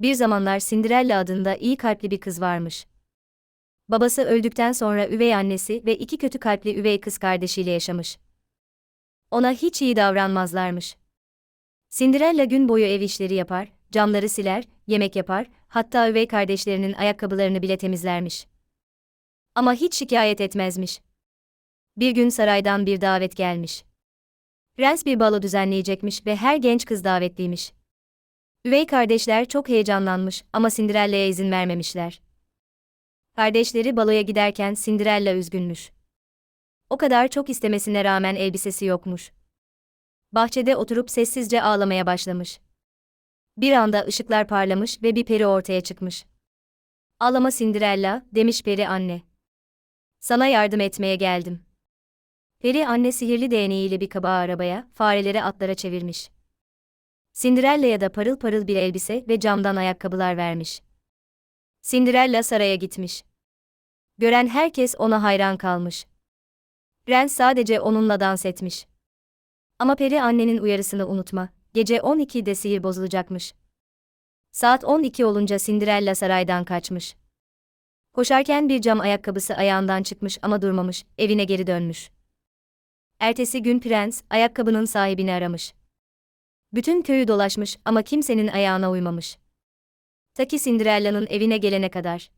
Bir zamanlar Cinderella adında iyi kalpli bir kız varmış. Babası öldükten sonra üvey annesi ve iki kötü kalpli üvey kız kardeşiyle yaşamış. Ona hiç iyi davranmazlarmış. Cinderella gün boyu ev işleri yapar, camları siler, yemek yapar, hatta üvey kardeşlerinin ayakkabılarını bile temizlermiş. Ama hiç şikayet etmezmiş. Bir gün saraydan bir davet gelmiş. Prens bir balo düzenleyecekmiş ve her genç kız davetliymiş. Üvey kardeşler çok heyecanlanmış ama Cinderella'ya izin vermemişler. Kardeşleri baloya giderken Cinderella üzgünmüş. O kadar çok istemesine rağmen elbisesi yokmuş. Bahçede oturup sessizce ağlamaya başlamış. Bir anda ışıklar parlamış ve bir peri ortaya çıkmış. Ağlama Cinderella, demiş peri anne. Sana yardım etmeye geldim. Peri anne sihirli değneğiyle bir kabağı arabaya, fareleri atlara çevirmiş. Cinderella'ya da parıl parıl bir elbise ve camdan ayakkabılar vermiş. Cinderella saraya gitmiş. Gören herkes ona hayran kalmış. Prens sadece onunla dans etmiş. Ama peri annenin uyarısını unutma, gece 12'de sihir bozulacakmış. Saat 12 olunca Cinderella saraydan kaçmış. Koşarken bir cam ayakkabısı ayağından çıkmış ama durmamış, evine geri dönmüş. Ertesi gün prens, ayakkabının sahibini aramış. Bütün köyü dolaşmış ama kimsenin ayağına uymamış. Ta ki Cinderella'nın evine gelene kadar.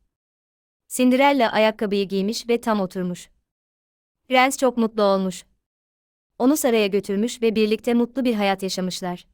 Cinderella ayakkabıyı giymiş ve tam oturmuş. Prens çok mutlu olmuş. Onu saraya götürmüş ve birlikte mutlu bir hayat yaşamışlar.